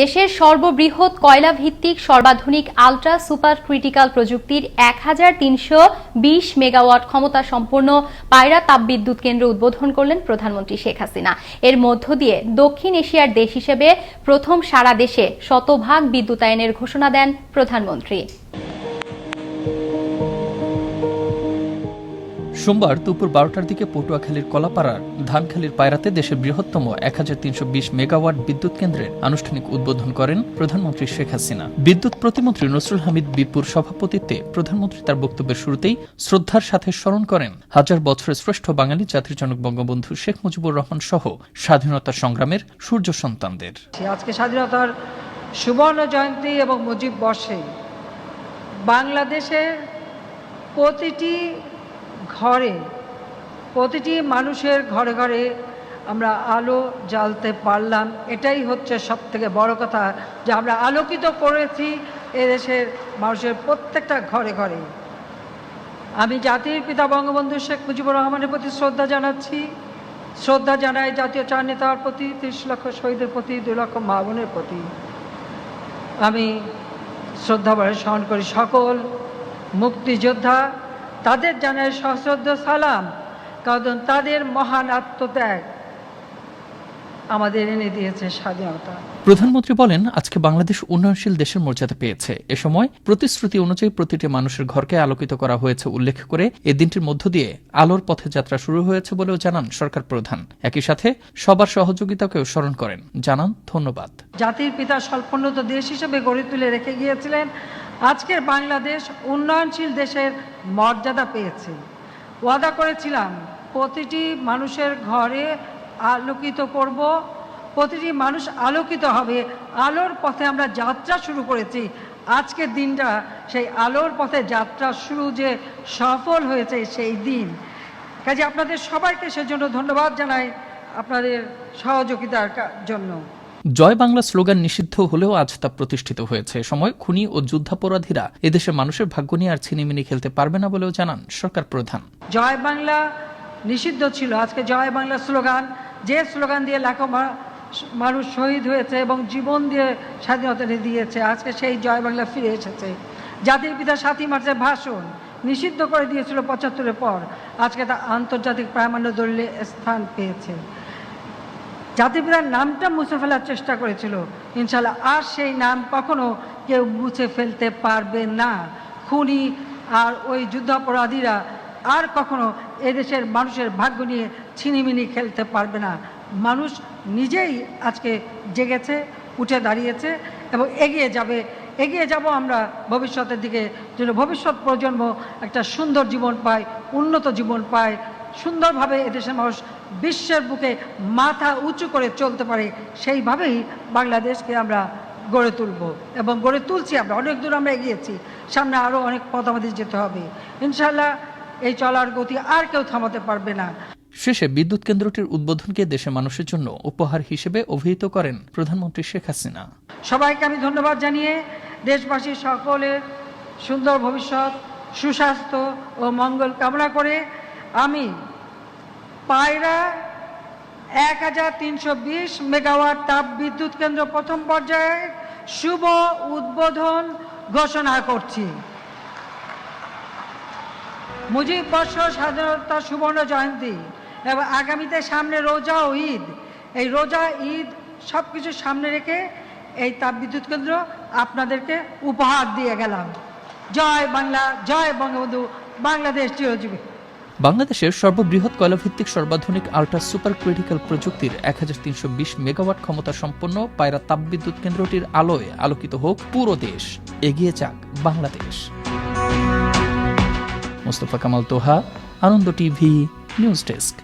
দেশের সর্ববৃহৎ কয়লা ভিত্তিক সর্বাধুনিক আলট্রা সুপার ক্রিটিক্যাল প্রযুক্তির এক হাজার তিনশো বিশ মেগাওয়াট ক্ষমতা সম্পন্ন পায়রা তাপবিদ্যুৎ কেন্দ্র উদ্বোধন করলেন প্রধানমন্ত্রী শেখ হাসিনা। এর মধ্য দিয়ে দক্ষিণ এশিয়ার দেশ হিসেবে প্রথম সারা দেশে শতভাগ বিদ্যুতায়নের ঘোষণা দেন প্রধানমন্ত্রী। সোমবার দুপুর বারোটার দিকে পটুয়াখালীর কলাপাড়ার ধানখালীর পায়রাতে দেশের বৃহত্তম এক হাজার তিনশো বিশ মেগাওয়াট বিদ্যুৎ কেন্দ্রের আনুষ্ঠানিক উদ্বোধন করেন প্রধানমন্ত্রী শেখ হাসিনা। বিদ্যুৎ প্রতিমন্ত্রী নসরুল হামিদ বিপুর সভাপতিত্বে প্রধানমন্ত্রী তার বক্তব্যের শুরুতেই শ্রদ্ধার সাথে স্মরণ করেন হাজার বছরের শ্রেষ্ঠ বাঙালি জাতির জনক বঙ্গবন্ধু শেখ মুজিবুর রহমান সহ স্বাধীনতা সংগ্রামের সূর্য সন্তানদের। আজকে স্বাধীনতার সুবর্ণ জয়ন্তী এবং মুজিব বর্ষে বাংলাদেশের প্রতিটি ঘরে। প্রতিটি মানুষের ঘরে ঘরে আমরা আলো জ্বালতে পারলাম। এটাই হচ্ছে সব থেকে বড় কথা যে আমরা আলোকিত করেছি এদেশের মানুষের প্রত্যেকটা ঘরে ঘরে। আমি জাতির পিতা বঙ্গবন্ধু শেখ মুজিবুর রহমানের প্রতি শ্রদ্ধা জানাচ্ছি। শ্রদ্ধা জানাই জাতীয় চার নেতার প্রতি, ত্রিশ লক্ষ শহীদের প্রতি, দুই লক্ষ মা বোনের প্রতি। আমি শ্রদ্ধা বলে স্মরণ করি সকল মুক্তিযোদ্ধা তাদের জানাই সশ্রদ্ধ সালাম কারণ তাদের মহান আত্মত্যাগ আমাদের এনে দিয়েছে স্বাধীনতা। প্রধানমন্ত্রী বলেন আজকে বাংলাদেশ উন্নয়নশীল দেশের মর্যাদা পেয়েছে। এ সময় প্রতিশ্রুতি অনুযায়ী প্রতিটি মানুষের ঘরকে আলোকিত করা হয়েছে উল্লেখ করে এ দিনটির মধ্য দিয়ে আলোর পথে যাত্রা শুরু হয়েছে বলেও জানান সরকার প্রধান। একই সাথে সবার সহযোগিতাকেও স্মরণ করেন। জানান ধন্যবাদ। জাতির পিতা স্বল্পোন্নত দেশ হিসেবে গড়ে তুলে রেখে গিয়েছিলেন আজকের বাংলাদেশ উন্নয়নশীল দেশের মর্যাদা পেয়েছে। ওয়াদা করেছিলাম, প্রতিটি মানুষের ঘরে আলোকিত করব, প্রতিটি মানুষ আলোকিত হবে, আলোর পথে আমরা যাত্রা শুরু করেছি। আজকের দিনটা, সেই আলোর পথে যাত্রা শুরু যে সফল হয়েছে, সেই দিন। কাজে আপনাদের সবাইকে সেজন্য ধন্যবাদ জানাই আপনাদের সহযোগিতার জন্য। জয় বাংলা স্লোগান নিষিদ্ধ হলেও আজ তা প্রতিষ্ঠিত হয়েছে। সময় খুনি ও যুদ্ধাপরাধীরা এদেশের মানুষের ভাগ্য নিয়ে আর ছিনিমিনি খেলতে পারবে না বলেও জানান সরকার প্রধান। জয় বাংলা নিষিদ্ধ ছিল। আজকে জয় বাংলা স্লোগান, যে স্লোগান দিয়ে লাখো মানুষ শহীদ হয়েছে এবং জীবন দিয়ে স্বাধীনতা দিয়েছে, আজকে সেই জয় বাংলা ফিরে এসেছে। জাতির পিতা সাতই মার্চের ভাষণ নিষিদ্ধ করে দিয়েছিল পঁচাত্তরের পর। আজকে তা আন্তর্জাতিক প্রামাণ্য দলিলে স্থান পেয়েছে। জাতির পিতার নামটা মুছে ফেলার চেষ্টা করেছিল। ইনশাল্লাহ আর সেই নাম কখনো কেউ মুছে ফেলতে পারবে না। খুনি আর ওই যুদ্ধাপরাধীরা আর কখনো এদেশের মানুষের ভাগ্য নিয়ে ছিনিমিনি খেলতে পারবে না। মানুষ নিজেই আজকে জেগেছে, উঠে দাঁড়িয়েছে এবং এগিয়ে যাবে। এগিয়ে যাব আমরা ভবিষ্যতের দিকে। যেন ভবিষ্যৎ প্রজন্ম একটা সুন্দর জীবন পায়, উন্নত জীবন পায় সুন্দরভাবে এদেশের মানুষ বিশ্বের বুকে মাথা উঁচু করে চলতে পারে সেইভাবেই বাংলাদেশকে আমরা গড়ে তুলব। এবং গড়ে তুলছি আমরা অনেক দূর আমরা এগিয়েছি সামনে আরও অনেক পথ আমাদের যেতে হবে। ইনশাল্লাহ এই চলার গতি আর কেউ থামাতে পারবে না। শেষে বিদ্যুৎ কেন্দ্রটির উদ্বোধনকে দেশের মানুষের জন্য উপহার হিসেবে অভিহিত করেন প্রধানমন্ত্রী শেখ হাসিনা। সবাইকে আমি ধন্যবাদ জানিয়ে দেশবাসীর সকলের সুন্দর ভবিষ্যৎ সুস্বাস্থ্য ও মঙ্গল কামনা করে আমি। পায়রা, এক হাজার তিনশো বিশ মেগাওয়াট তাপ বিদ্যুৎ কেন্দ্র প্রথম পর্যায়ে শুভ উদ্বোধন ঘোষণা করছি। মুজিব বর্ষ স্বাধীনতা সুবর্ণ জয়ন্তী এবং আগামীতে সামনে রোজা ও ঈদ। এই রোজা, ঈদ সব কিছু সামনে রেখে এই তাপবিদ্যুৎ কেন্দ্র আপনাদেরকে উপহার দিয়ে গেলাম। জয় বাংলা, জয় বঙ্গবন্ধু, বাংলাদেশ চিরজীবী। বাংলাদেশের সর্ববৃহৎ কয়লাভিত্তিক সর্বাধুনিক আল্ট্রা সুপার ক্রিটিক্যাল প্রযুক্তির এক হাজার তিনশো বিশ মেগাওয়াট ক্ষমতা সম্পন্ন পায়রা তাপবিদ্যুৎ কেন্দ্রটির আলোয় আলোকিত হোক পুরো দেশ। এগিয়ে যাক Bangladesh. Mostafa Kamal Toha, Ananda TV, news desk.